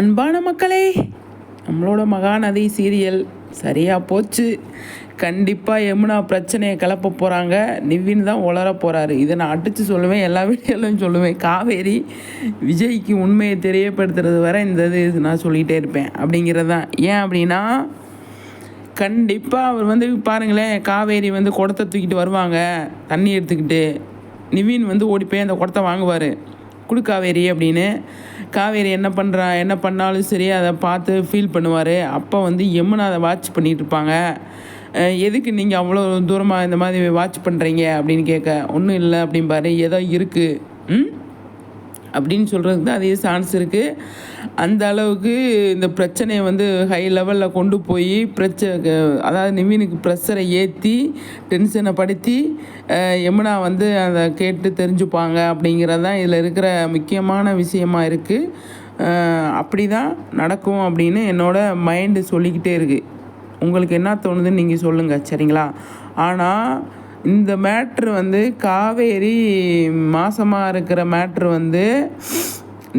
அன்பான மக்களே நம்மளோட மகாநதி சீரியல் சரியாக போச்சு. கண்டிப்பாக யமுனா பிரச்சனையை கிளப்ப போகிறாங்க நிவின் தான் உளர போகிறாரு இதை நான் அடித்து சொல்லுவேன் எல்லா வீடியோலையும் சொல்லுவேன். காவேரி விஜய்க்கு உண்மையை தெரியப்படுத்துறது வரை இந்த இது நான் சொல்லிகிட்டே இருப்பேன். அப்படிங்கிறது தான். ஏன் அப்படின்னா கண்டிப்பாக அவர் வந்து பாருங்களேன் காவேரி வந்து குடத்தை தூக்கிட்டு வருவாங்க தண்ணி எடுத்துக்கிட்டு. நிவின் வந்து ஓடி போய் அந்த குடத்தை வாங்குவார். குடு காவேரி அப்படின்னு. காவேரி என்ன பண்ணுறா என்ன பண்ணாலும் சரி அதை பார்த்து ஃபீல் பண்ணுவார். அப்போ வந்து யமுனா அதை வாட்ச் பண்ணிகிட்டு இருப்பாங்க. எதுக்கு நீங்கள் அவ்வளோ தூரமாக இந்த மாதிரி வாட்ச் பண்ணுறீங்க அப்படின்னு கேட்க ஒன்றும் இல்லை அப்படிம்பாரு. ஏதோ இருக்குது ம்? அப்படின்னு சொல்கிறதுக்கு தான் அதே சான்ஸ் இருக்குது அந்த அளவுக்கு இந்த பிரச்சனையை வந்து ஹை லெவலில் கொண்டு போய் பிரச்சனை அதாவது நிவீனுக்கு ப்ரெஷரை ஏற்றி டென்ஷனை படுத்தி அஹ், வந்து அதை கேட்டு தெரிஞ்சுப்பாங்க அப்படிங்கிறது தான் இதில் இருக்கிற முக்கியமான விஷயமா இருக்குது அப்படி தான் நடக்கும் அப்படின்னு என்னோடய மைண்டு சொல்லிக்கிட்டே இருக்குது உங்களுக்கு என்ன தோணுதுன்னு நீங்கள் சொல்லுங்கள் சரிங்களா? ஆனால் இந்த மேட்ரு வந்து காவேரி மாசமாக இருக்கிற மேட்ரு வந்து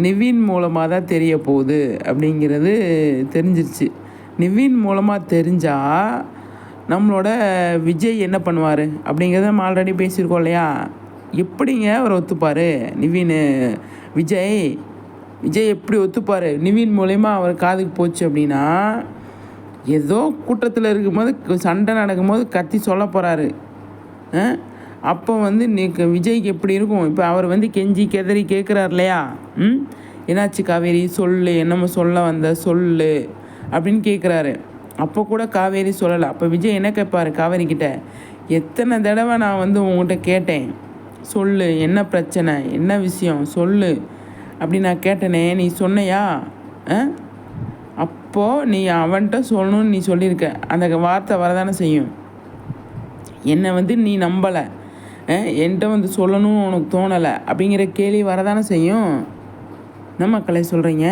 நிவின் மூலமாக தான் தெரிய போகுது அப்படிங்கிறது தெரிஞ்சிருச்சு. நிவின் மூலமாக தெரிஞ்சால் நம்மளோட விஜய் என்ன பண்ணுவார் அப்படிங்கிறத நம்ம ஆல்ரெடி பேசியிருக்கோம் இல்லையா? எப்படிங்க அவர் ஒத்துப்பார் நிவின்? விஜய் விஜய் எப்படி ஒத்துப்பார்? நிவின் மூலயமா அவர் காதுக்கு போச்சு அப்படின்னா ஏதோ கூட்டத்தில் இருக்கும்போது சண்டை நடக்கும்போது கத்தி சொல்ல போகிறாரு அப்போ வந்து நீ விஜய்க்கு எப்படி இருக்கும்? இப்போ அவர் வந்து கெஞ்சி கெதறி கேட்குறார் இல்லையா? ம்? என்னாச்சு காவேரி? சொல்லு என்னமோ சொல்ல வந்த சொல்லு அப்படின்னு கேட்குறாரு அப்போ கூட காவேரி சொல்லலை. அப்போ விஜய் என்ன கேட்பார் காவேரி கிட்ட? எத்தனை தடவை நான் வந்து உங்கள்கிட்ட கேட்டேன். சொல்லு என்ன பிரச்சனை? என்ன விஷயம்? சொல்லு அப்படி நான் கேட்டனே நீ சொன்னையா? அப்போது நீ அவன்கிட்ட சொல்லணும்னு நீ சொல்லியிருக்க. அந்த வார்த்தை வரதானே செய்யும். என்னை வந்து நீ நம்பலை. என்கிட்ட வந்து சொல்லணும்னு உனக்கு தோணலை அப்படிங்கிற கேள்வி வரதானே செய்யும்? என்ன மக்களை சொல்கிறீங்க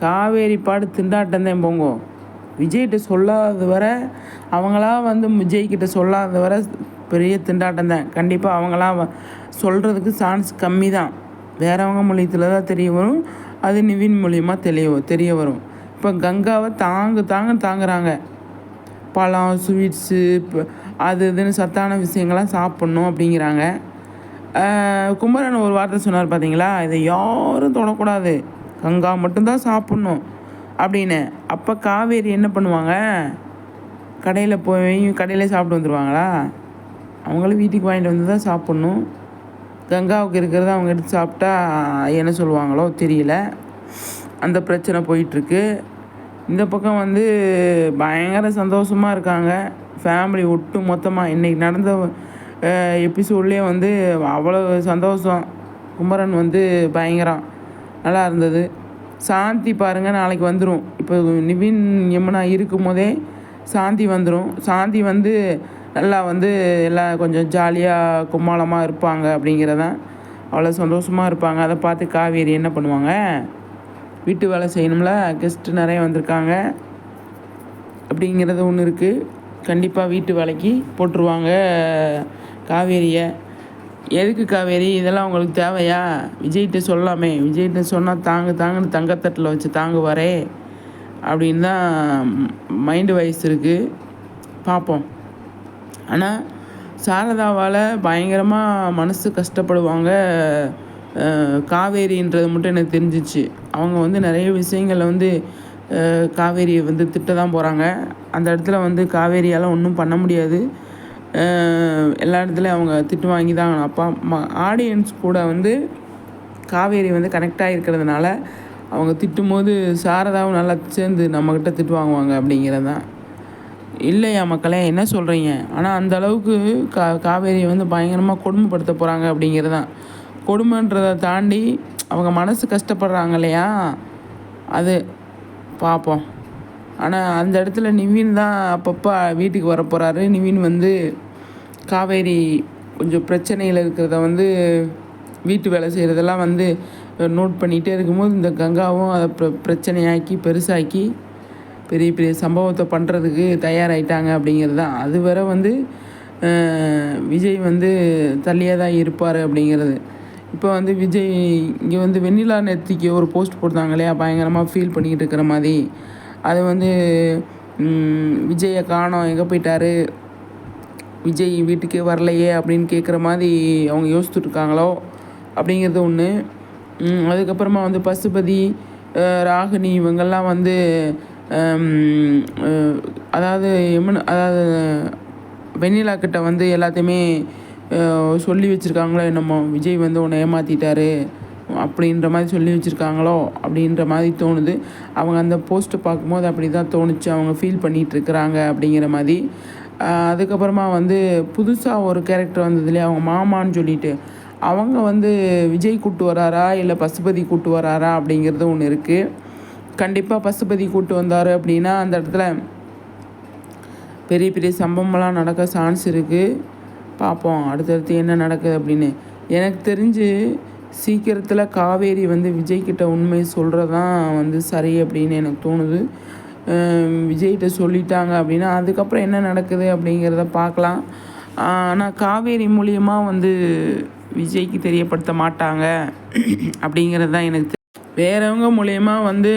காவேரி பாடு திண்டாட்டம் தான் போங்கோ. விஜய்கிட்ட சொல்லாத வர அவங்களா வந்து விஜய்கிட்ட சொல்லாத வர பெரிய திண்டாட்டம் தான். கண்டிப்பாக அவங்களாம் சொல்கிறதுக்கு சான்ஸ் கம்மி தான். வேறவங்க மூலியத்தில் தான் தெரிய வரும். அது நிவின் மூலியமாக தெரிய தெரிய வரும். இப்போ கங்காவை தாங்கு தாங்க தாங்குறாங்க. பழம் ஸ்வீட்ஸு இப்போ அது இதுன்னு சத்தான விஷயங்கள்லாம் சாப்பிட்ணும் அப்படிங்கிறாங்க. குமரன் ஒரு வார்த்தை சொன்னார் பார்த்தீங்களா இதை யாரும் தொடக்கூடாது. கங்கா மட்டும்தான் சாப்பிட்ணும் அப்படின்னு. அப்போ காவேரி என்ன பண்ணுவாங்க? கடையில் போய் கடையில் சாப்பிட்டு வந்துடுவாங்களா அவங்களும் வீட்டுக்கு வாங்கிட்டு வந்து தான் சாப்பிட்ணும். கங்காவுக்கு இருக்கிறத அவங்க எடுத்து சாப்பிட்டா என்ன சொல்லுவாங்களோ தெரியல. அந்த பிரச்சனை போயிட்டுருக்கு இந்த பக்கம் வந்து பயங்கர சந்தோஷமாக இருக்காங்க. ஃபேமிலி ஒட்டு மொத்தமாக இன்றைக்கி நடந்த எபிசோட்லேயே வந்து அவ்வளோ சந்தோஷம். குமரன் வந்து பயங்கரம். நல்லா இருந்தது. சாந்தி பாருங்கள் நாளைக்கு வந்துடும் இப்போ நிவின் யமுனா இருக்கும் போதே சாந்தி வந்துடும் சாந்தி வந்து நல்லா வந்து எல்லாம் கொஞ்சம் ஜாலியாக கும்மாளமாக இருப்பாங்க அப்படிங்கிறதான் அவ்வளோ சந்தோஷமாக இருப்பாங்க. அதை பார்த்து காவேரி என்ன பண்ணுவாங்க? வீட்டு வேலை செய்யணும்ல கெஸ்ட்டு நிறைய வந்திருக்காங்க. அப்படிங்கிறது ஒன்று இருக்குது கண்டிப்பாக வீட்டு வேலைக்கு போட்டுருவாங்க. காவேரியை. எதுக்கு காவேரி? இதெல்லாம் உங்களுக்கு தேவையா? விஜய்கிட்ட சொல்லாமே. விஜய்கிட்ட சொன்னால் தாங்கு தாங்குன்னு தங்கத்தட்டில் வச்சு தாங்குவாரே. அப்படின்னு தான் மைண்டு வைஸ் இருக்குது பார்ப்போம். ஆனால் சாரதாவால் பயங்கரமாக மனசு கஷ்டப்படுவாங்க. காவேரின்றது மட்டும் எனக்கு தெரிஞ்சிச்சு. அவங்க வந்து நிறைய விஷயங்களில் வந்து காவேரியை வந்து திட்ட தான் போகிறாங்க அந்த இடத்துல வந்து காவேரியால் ஒன்றும் பண்ண முடியாது. எல்லா இடத்துலையும் அவங்க திட்டு வாங்கி தான் அப்பா அம்மா ஆடியன்ஸ் கூட வந்து காவேரி வந்து கனெக்ட் ஆகிருக்கிறதுனால அவங்க திட்டும்போது சாரதாவும் நல்லா சேர்ந்து நம்மக்கிட்ட திட்டு வாங்குவாங்க அப்படிங்கிறது தான் இல்லையா மக்களே என்ன சொல்கிறீங்க ஆனால் அந்த அளவுக்கு கா காவேரியை வந்து பயங்கரமாக கொடுமைப்படுத்த போகிறாங்க அப்படிங்கிறது தான் கொடுமைன்றதை தாண்டி அவங்க மனசு கஷ்டப்படுறாங்க இல்லையா? அது பார்ப்போம். ஆனால் அந்த இடத்துல நிவின் தான் அப்பப்போ வீட்டுக்கு வர போகிறாரு நிவின் வந்து காவேரி கொஞ்சம் பிரச்சனையில் இருக்கிறத வந்து வீட்டு வேலை செய்கிறதெல்லாம் வந்து நோட் பண்ணிகிட்டே இருக்கும்போது இந்த கங்காவும் அதை பிர பிரச்சனையாக்கி பெருசாக்கி பெரிய பெரிய சம்பவத்தை பண்ணுறதுக்கு தயாராகிட்டாங்க அப்படிங்கிறது தான். அது வரை வந்து விஜய் வந்து தள்ளியாக தான் இருப்பார் அப்படிங்கிறது. இப்போ வந்து விஜய் இங்கே வந்து வெண்ணிலா நெத்திக்கு ஒரு போஸ்ட் போட்டாங்க இல்லையா பயங்கரமாக ஃபீல் பண்ணிக்கிட்டு இருக்கிற மாதிரி. அது வந்து விஜயை காணோம் எங்கே போயிட்டாரு? விஜய் வீட்டுக்கே வரலையே அப்படின்னு கேட்குற மாதிரி அவங்க யோசிச்சுட்ருக்காங்களோ அப்படிங்கிறது ஒன்று அதுக்கப்புறமா வந்து பசுபதி ராகினி இவங்கெல்லாம் வந்து அதாவது எம்மன் அதாவது வெண்ணிலா கிட்ட வந்து எல்லாத்தையுமே சொல்லி வச்சுருக்காங்களோ என்னமோ விஜய் வந்து உன்னை ஏமாற்றிட்டாரு அப்படின்ற மாதிரி சொல்லி வச்சுருக்காங்களோ அப்படின்ற மாதிரி தோணுது. அவங்க அந்த போஸ்ட்டை பார்க்கும்போது அப்படி தான் தோணுச்சு அவங்க ஃபீல் பண்ணிகிட்ருக்குறாங்க அப்படிங்கிற மாதிரி. அதுக்கப்புறமா வந்து புதுசாக ஒரு கேரக்டர் வந்ததுலேயே அவங்க மாமான்னு சொல்லிட்டு. அவங்க வந்து விஜய் கூட்டு வராரா இல்லை பசுபதி கூட்டு வராரா அப்படிங்கிறது ஒன்று இருக்குது கண்டிப்பாக பசுபதி கூட்டு வந்தார் அப்படின்னா அந்த இடத்துல பெரிய பெரிய சம்பவம்லாம் நடக்க சான்ஸ் இருக்குது பார்ப்போம் அடுத்தடுத்து என்ன நடக்குது அப்படின்னு. எனக்கு தெரிஞ்சு சீக்கிரத்தில் காவேரி வந்து விஜய்கிட்ட உண்மை சொல்கிறது தான் வந்து சரி அப்படின்னு எனக்கு தோணுது. விஜய்கிட்ட சொல்லிட்டாங்க அப்படின்னா அதுக்கப்புறம் என்ன நடக்குது அப்படிங்கிறத பார்க்கலாம். ஆனால் காவேரி மூலியமாக வந்து விஜய்க்கு தெரியப்படுத்த மாட்டாங்க அப்படிங்கிறது தான் எனக்கு வேறவங்க மூலயமா வந்து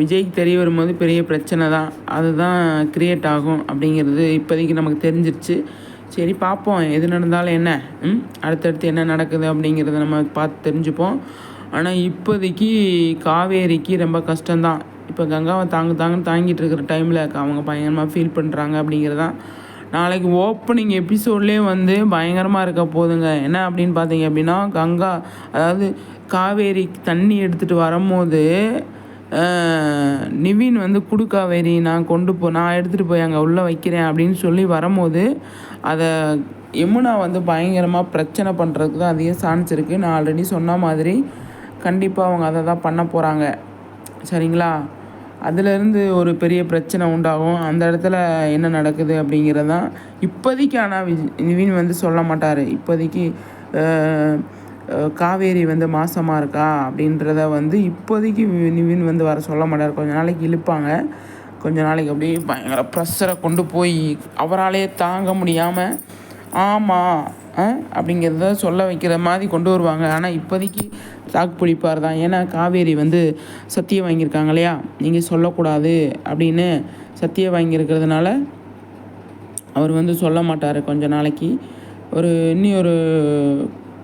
விஜய்க்கு தெரிய வரும்போது பெரிய பிரச்சனை தான் அதுதான் கிரியேட் ஆகும் அப்படிங்கிறது இப்போதைக்கு நமக்கு தெரிஞ்சிருச்சு. சரி பார்ப்போம் எது நடந்தாலும் என்ன? ம்? அடுத்தடுத்து என்ன நடக்குது அப்படிங்கிறத நம்ம பார்த்து தெரிஞ்சுப்போம். ஆனால் இப்போதைக்கு காவேரிக்கு ரொம்ப கஷ்டம்தான். இப்போ கங்காவை தாங்க தாங்கன்னு தாங்கிட்டு இருக்கிற டைமில் அவங்க பயங்கரமாக ஃபீல் பண்ணுறாங்க அப்படிங்கிறதான் நாளைக்கு ஓப்பனிங் எபிசோட்லேயே வந்து பயங்கரமாக இருக்க போதுங்க. என்ன அப்படின்னு பார்த்தீங்க அப்படின்னா கங்கா அதாவது காவேரி தண்ணி எடுத்துகிட்டு வரும்போது நிவின் வந்து குடு நான் கொண்டு போ நான் எடுத்துகிட்டு போய் அங்கே உள்ளே வைக்கிறேன் அப்படின்னு சொல்லி வரும்போது அதை யமுனா வந்து பயங்கரமாக பிரச்சனை பண்ணுறதுக்கு தான் அதிக சான்ஸ் இருக்குது நான் ஆல்ரெடி சொன்ன மாதிரி கண்டிப்பாக அவங்க அதை தான் பண்ண போகிறாங்க சரிங்களா? அதுலேருந்து ஒரு பெரிய பிரச்சனை உண்டாகும். அந்த இடத்துல என்ன நடக்குது அப்படிங்கிறது தான் இப்போதைக்கு ஆனால் நிவின் வந்து சொல்ல மாட்டார். இப்போதைக்கு காவேரி வந்து மாசமாக இருக்கா அப்படின்றத வந்து இப்போதைக்கு வி- நிவின் வந்து வர சொல்ல மாட்டார். கொஞ்ச நாளைக்கு இழுப்பாங்க. கொஞ்ச நாளைக்கு அப்படியே பயங்கர ப்ரெஷரை கொண்டு போய் அவராலே தாங்க முடியாமல் ஆமாம் அப்படிங்கிறத சொல்ல வைக்கிற மாதிரி கொண்டு வருவாங்க. ஆனால் இப்போதைக்கு தாக்கு பிடிப்பார் தான். ஏன்னா காவேரி வந்து சத்தியம் வாங்கியிருக்காங்க இல்லையா? நீங்கள் சொல்லக்கூடாது அப்படின்னு சத்தியம் வாங்கியிருக்கிறதுனால அவர் வந்து சொல்ல மாட்டார் கொஞ்ச நாளைக்கு. ஒரு இன்னி ஒரு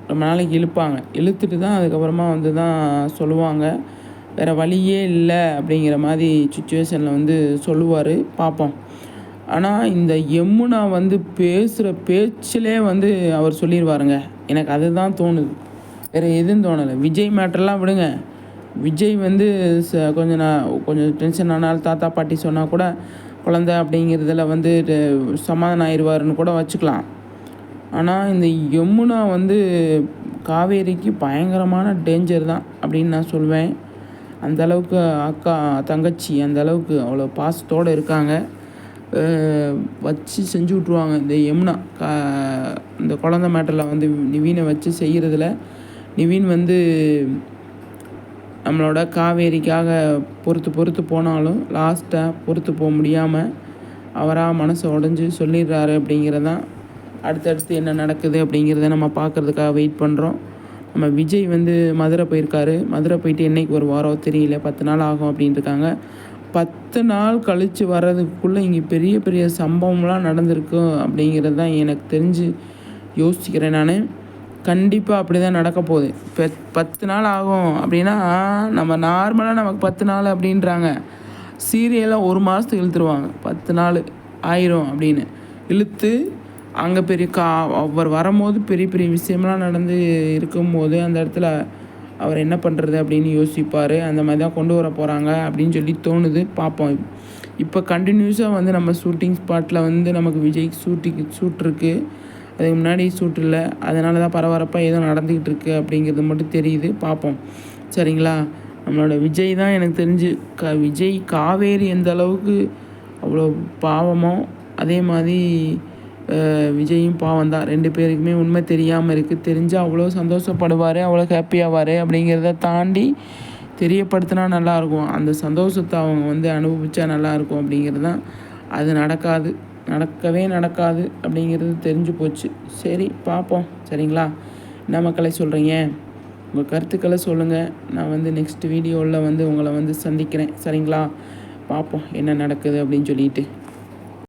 ரொம்ப நாளைக்கு இழுப்பாங்க. இழுத்துட்டு தான் அதுக்கப்புறமா வந்து தான் சொல்லுவாங்க. வேறு வழியே இல்லை அப்படிங்கிற மாதிரி சுச்சுவேஷனில் வந்து சொல்லுவார். பார்ப்போம். ஆனால் இந்த யமுனா வந்து பேசுகிற பேச்சிலே வந்து அவர் சொல்லிடுவாருங்க எனக்கு அதுதான் தோணுது. வேறு எதுவும் தோணலை. விஜய் மேட்டர்லாம் விடுங்க. விஜய் வந்து ச கொஞ்சம் நான் கொஞ்சம் டென்ஷன் ஆனாலும் தாத்தா பாட்டி சொன்னால் கூட குழந்த அப்படிங்கிறதுல வந்து சமாதானம் ஆயிடுவாருன்னு கூட வச்சுக்கலாம். ஆனால் இந்த யமுனா வந்து காவேரிக்கு பயங்கரமான டேஞ்சர் தான் அப்படின்னு நான் சொல்வேன். அந்த அளவுக்கு அக்கா தங்கச்சி அந்த அளவுக்கு அவ்வளோ பாசத்தோடு இருக்காங்க. வச்சு செஞ்சு விட்ருவாங்க இந்த யமுனா. கா இந்த குழந்த மேட்டரில் வந்து நிவீனை வச்சு செய்கிறதுல நிவீன் வந்து நம்மளோட காவேரிக்காக பொறுத்து பொறுத்து போனாலும் லாஸ்ட்டாக பொறுத்து போக முடியாமல் அவராக மனசை உடஞ்சி சொல்லிடுறாரு அப்படிங்கிறதான் அடுத்தடுத்து என்ன நடக்குது அப்படிங்கிறத நம்ம பார்க்குறதுக்காக வெயிட் பண்ணுறோம் நம்ம விஜய் வந்து மதுரை போயிருக்காரு. மதுரை போயிட்டு என்றைக்கு ஒரு வாரம் தெரியல. பத்து நாள் ஆகும் அப்படின்னு இருக்காங்க. பத்து நாள் கழித்து வர்றதுக்குள்ளே இங்கே பெரிய பெரிய சம்பவம்லாம் நடந்திருக்கும் அப்படிங்கிறது தான் எனக்கு தெரிஞ்சு யோசிக்கிறேன் நான். கண்டிப்பாக அப்படி தான் நடக்க போகுது. இப்போ பத்து நாள் ஆகும் அப்படின்னா நம்ம நார்மலாக நமக்கு பத்து நாள் அப்படின்றாங்க. சீரியலாக ஒரு மாதத்துக்கு இழுத்துருவாங்க. பத்து நாள் ஆயிரும் அப்படின்னு. இழுத்து அங்கே பெரிய கா அவர் வரும்போது பெரிய பெரிய விஷயம்லாம் நடந்து இருக்கும்போது அந்த இடத்துல அவர் என்ன பண்ணுறது அப்படின்னு யோசிப்பார். அந்த மாதிரி தான் கொண்டு வர போகிறாங்க அப்படின்னு சொல்லி தோணுது. பார்ப்போம். இப்போ கண்டினியூஸாக வந்து நம்ம ஷூட்டிங் ஸ்பாட்டில் வந்து நமக்கு விஜய்க்கு ஷூட்டிங் ஷூட் இருக்குது அதுக்கு முன்னாடி ஷூட் இல்லை. அதனால தான் பரபரப்பாக ஏதோ நடந்துக்கிட்டு இருக்கு அப்படிங்கிறது மட்டும் தெரியுது. பார்ப்போம். சரிங்களா? நம்மளோட விஜய் தான் எனக்கு தெரிஞ்சு க விஜய் காவேரி எந்த அளவுக்கு அவ்வளோ பாவமோ அதே மாதிரி விஜயும் பாவம் தான். ரெண்டு பேருக்குமே உண்மை தெரியாமல் இருக்குது தெரிஞ்சால் அவ்வளோ சந்தோஷப்படுவார் அவ்வளோ ஹாப்பியாவார் அப்படிங்கிறத தாண்டி தெரியப்படுத்தினா நல்லாயிருக்கும் அந்த சந்தோஷத்தை அவங்க வந்து அனுபவித்தா நல்லாயிருக்கும் அப்படிங்கிறது தான். அது நடக்காது. நடக்கவே நடக்காது அப்படிங்கிறது தெரிஞ்சு போச்சு. சரி பார்ப்போம். சரிங்களா? என்ன மக்களை சொல்கிறீங்க உங்கள் கருத்துக்களை சொல்லுங்கள் நான் வந்து நெக்ஸ்ட் வீடியோவில் வந்து உங்களை வந்து சந்திக்கிறேன். சரிங்களா? பார்ப்போம் என்ன நடக்குது அப்படின்னு சொல்லிட்டு.